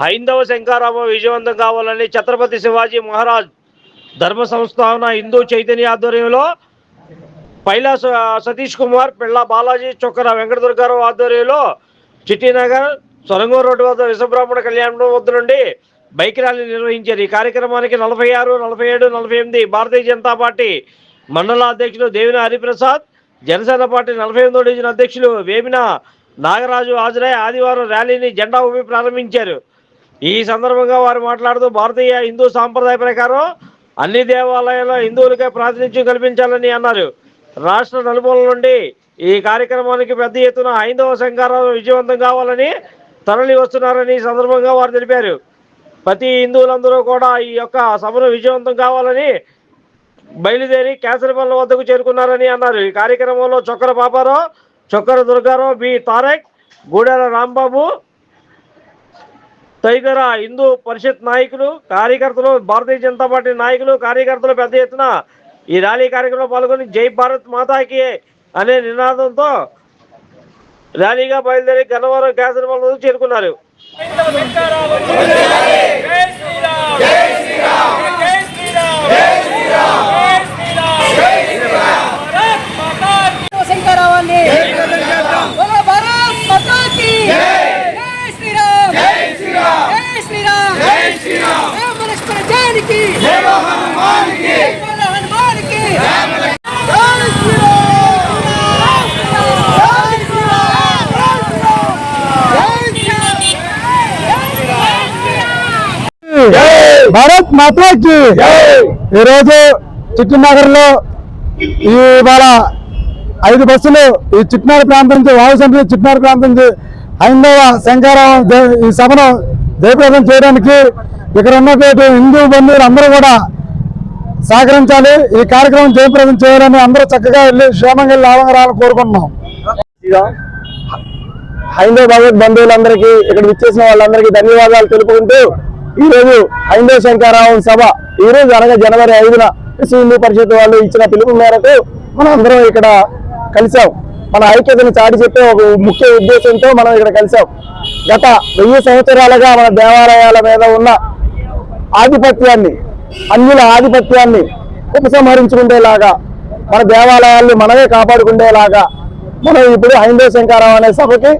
హైందవ శంకారామ విజయవంతం కావాలని ఛత్రపతి శివాజీ మహారాజ్ ధర్మ సంస్థాన హిందూ చైతన్య ఆధ్వర్యంలో పైలా సతీష్ కుమార్ పిళ్ళ బాలాజీ చొక్కర వెంకట దుర్గారావు ఆధ్వర్యంలో చిట్టినగర్ సొరంగూరు రోడ్డు వద్ద విశ్వబ్రాహ్మణ కళ్యాణం వద్ద నుండి బైక్ ర్యాలీ నిర్వహించారు. ఈ కార్యక్రమానికి నలభై ఆరు నలభై ఏడు నలభై ఎనిమిది భారతీయ జనతా పార్టీ మండల అధ్యక్షులు దేవిన హరిప్రసాద్ జనసేన పార్టీ నలభై ఎనిమిదో డివిజన్ అధ్యక్షులు వేమిన నాగరాజు హాజరై ఆదివారం ర్యాలీని జెండా ఊపి ప్రారంభించారు. ఈ సందర్భంగా వారు మాట్లాడుతూ భారతీయ హిందూ సాంప్రదాయ ప్రకారం అన్ని దేవాలయాల్లో హిందువులకే ప్రాతినిధ్యం కల్పించాలని అన్నారు. రాష్ట్ర నలుమూల నుండి ఈ కార్యక్రమానికి పెద్ద ఎత్తున హైందవ సంఘాలు విజయవంతం కావాలని తరలి వస్తున్నారని ఈ సందర్భంగా వారు తెలిపారు. ప్రతి హిందువులందరూ కూడా ఈ యొక్క సభను విజయవంతం కావాలని బయలుదేరి కేసరిపల్లి వద్దకు చేరుకున్నారని అన్నారు. ఈ కార్యక్రమంలో చొక్కర పాపారావు చొక్కర దుర్గారావు బి. తారక్ గూడెల రాంబాబు తదితర హిందూ పరిషత్ నాయకులు కార్యకర్తలు భారతీయ జనతా పార్టీ నాయకులు కార్యకర్తలు పెద్ద ఎత్తున ఈ ర్యాలీ కార్యక్రమంలో పాల్గొని జై భారత్ మాతాకి అనే నినాదంతో ర్యాలీగా బయలుదేరి గన్నవరం కేసరిపల్లి చేరుకున్నారు. జై శ్రీరామ్! జై శ్రీరామ్! జై శ్రీరామ్ జై శ్రీరామ్ జై శ్రీరామ్ భారత్ మాతా కీ శంకరావాన్ని బోలో భారత్ మాతా కీ జై శ్రీరామ్ జై శ్రీరామ్ జై శ్రీరామ్ జై శ్రీరామ్ రామ హనుమానికి! హనుమానికి! జై భారత్ మాతాకి ఈరోజు చిట్టినగర్లో ఈ ఇవాళ ఐదు బస్సులు ఈ చిట్నాడు ప్రాంతం నుంచి వాయుసంద్రి చిట్నాడు ప్రాంతం నుంచి హైందవ శంకారావం ఈ సభను జయప్రదం చేయడానికి ఇక్కడ ఉన్నటువంటి హిందూ బంధువులు అందరూ కూడా సహకరించాలి. ఈ కార్యక్రమం జయప్రదం చేయాలని అందరూ చక్కగా వెళ్ళి క్షేమంగా లాభంగా రావాలని కోరుకుంటున్నాం. హైందవ భగవత్ బంధువులందరికీ ఇక్కడ విచ్చేసిన వాళ్ళందరికీ ధన్యవాదాలు తెలుపుకుంటూ ఈ రోజు హైందవ శంకరావం సభ ఈ రోజు అనగా జనవరి ఐదున విశ్వ హిందూ పరిషత్ వాళ్ళు ఇచ్చిన పిలుపు మేరకు మనం అందరం ఇక్కడ కలిసాం మన ఐక్యతను చాటి చెప్పే ఒక ముఖ్య ఉద్దేశంతో మనం ఇక్కడ కలిసాం గత వెయ్యి సంవత్సరాలుగా మన దేవాలయాల మీద ఉన్న ఆధిపత్యాన్ని అన్యుల ఆధిపత్యాన్ని ఉపసంహరించుకునేలాగా మన దేవాలయాల్ని మనమే కాపాడుకునేలాగా మనం ఇప్పుడు హైందవ శంకారం అనే సభకి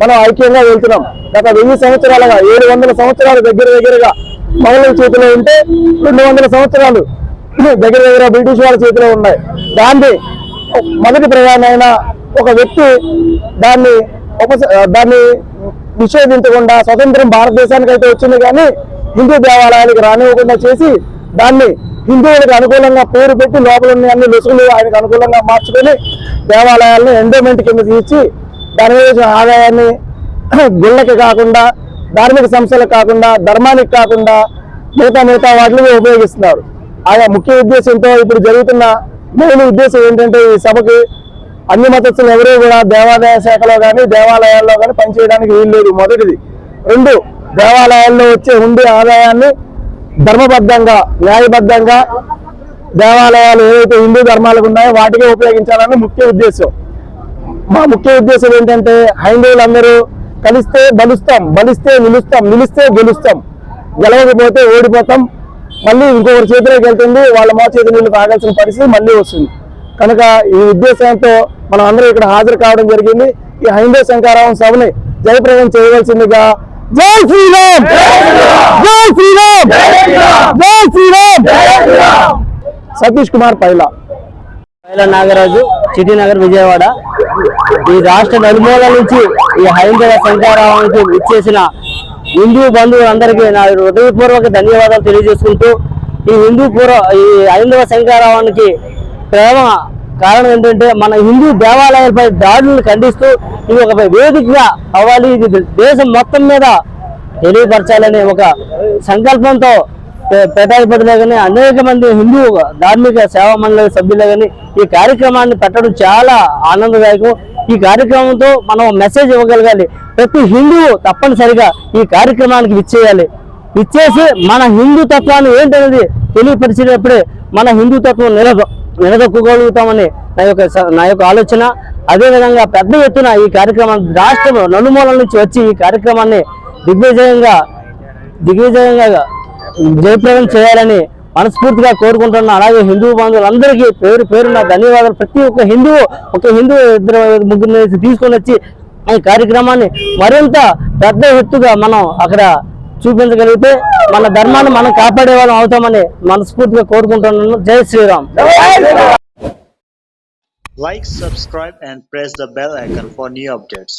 మనం ఐక్యంగా వెళ్తున్నాం. గత వెయ్యి సంవత్సరాలుగా ఏడు వందల సంవత్సరాలు దగ్గర దగ్గరగా మొఘలుల చేతిలో ఉంటే రెండు వందల సంవత్సరాలు దగ్గర దగ్గర బ్రిటిష్ వాళ్ళ చేతిలో ఉన్నాయి. దాన్ని మొదటి ప్రధానమైన ఒక వ్యక్తి దాన్ని ఉప దాన్ని నిషేధించకుండా స్వతంత్రం భారతదేశానికి అయితే వచ్చింది కానీ హిందూ దేవాలయానికి రానివ్వకుండా చేసి దాన్ని హిందువులకు అనుకూలంగా పేరు పెట్టి లోపల ఉన్న అన్ని లుసుగులు ఆయనకు అనుకూలంగా మార్చుకొని దేవాలయాలను ఎండోమెంట్ కింద తీర్చి దాని మీద ఆదాయాన్ని గుళ్ళకి కాకుండా ధార్మిక సంస్థలకు కాకుండా ధర్మానికి కాకుండా మిగతా మిగతా వాటిని ఉపయోగిస్తున్నారు. ఆయా ముఖ్య ఉద్దేశంతో ఇప్పుడు జరుగుతున్న మెయిన్ ఉద్దేశం ఏంటంటే ఈ సభకి అన్ని మతస్థులు ఎవరూ కూడా దేవాదాయ శాఖలో కానీ దేవాలయాల్లో కానీ పనిచేయడానికి వీలు లేదు మొదటిది. రెండు దేవాలయాల్లో వచ్చే ఉండే ఆదాయాన్ని ధర్మబద్ధంగా న్యాయబద్ధంగా దేవాలయాలు ఏవైతే హిందూ ధర్మాలకు ఉన్నాయో వాటికే ఉపయోగించాలని ముఖ్య ఉద్దేశం. మా ముఖ్య ఉద్దేశం ఏంటంటే హైందవులందరూ కలిస్తే బలుస్తాం బలిస్తే నిలుస్తాం నిలిస్తే గెలుస్తాం. గెలవకపోతే ఓడిపోతాం. మళ్ళీ ఇంకొకరి చేతిలోకి వెళ్తుంది వాళ్ళ మా చేతి నీళ్ళు తాగాల్సిన పరిస్థితి మళ్ళీ వస్తుంది. కనుక ఈ ఉద్దేశంతో మనం అందరూ ఇక్కడ హాజరు కావడం జరిగింది. ఈ హైందవ శంకారావం సభని జయప్రదం చేయవలసిందిగా జై శ్రీరామ్ జై శ్రీరామ్ జై శ్రీరామ్ సతీష్ కుమార్ పైలా. పైల నాగరాజు చిటినగర్ విజయవాడ. ఈ రాష్ట్ర నలుమూల నుంచి ఈ హైందవ శంకారావానికి విచ్చేసిన హిందూ బంధువులందరికీ నా హృదయపూర్వక ధన్యవాదాలు తెలియజేసుకుంటూ ఈ హిందూ పూర్వ ఈ హైందవ శంకారావానికి ప్రేమ కారణం ఏంటంటే మన హిందూ దేవాలయాలపై దాడులను ఖండిస్తూ ఇది ఒక వేదికగా అవ్వాలి. ఇది దేశం మొత్తం మీద తెలియపరచాలనే ఒక సంకల్పంతో పే- కానీ అనేక మంది హిందూ ధార్మిక సేవా మండలి సభ్యులే కానీ ఈ కార్యక్రమాన్ని పెట్టడం చాలా ఆనందదాయకం. ఈ కార్యక్రమంతో మనం మెసేజ్ ఇవ్వగలగాలి. ప్రతి హిందువు తప్పనిసరిగా ఈ కార్యక్రమానికి విచ్చేయాలి. విచ్చేసి మన హిందూ తత్వాన్ని ఏంటనేది తెలియపరిచినప్పుడే మన హిందూ తత్వం నిలద నిలదొక్కగలుగుతామని నా యొక్క స- నా యొక్క ఆలోచన. అదేవిధంగా పెద్ద ఎత్తున ఈ కార్యక్రమం రాష్ట్రం నలుమూలల నుంచి వచ్చి ఈ కార్యక్రమాన్ని దిగ్విజయంగా దిగ్విజయంగా జయప్రదం చేయాలని మనస్ఫూర్తిగా కోరుకుంటున్నాను అలాగే హిందూ బంధువులందరికీ పేరు పేరున ధన్యవాదాలు. ప్రతి ఒక్క హిందువు ఒక హిందూ ఇద్దరు ముగ్గురు తీసుకొని వచ్చి ఈ కార్యక్రమాన్ని మరింత పెద్ద ఎత్తుగా మనం అక్కడ చూపించగలిగితే మన ధర్మాన్ని మనం కాపాడే వాళ్ళం అవుతామని మనస్ఫూర్తిగా కోరుకుంటున్నాను. జై Shriram. Like subscribe and press the bell icon for new updates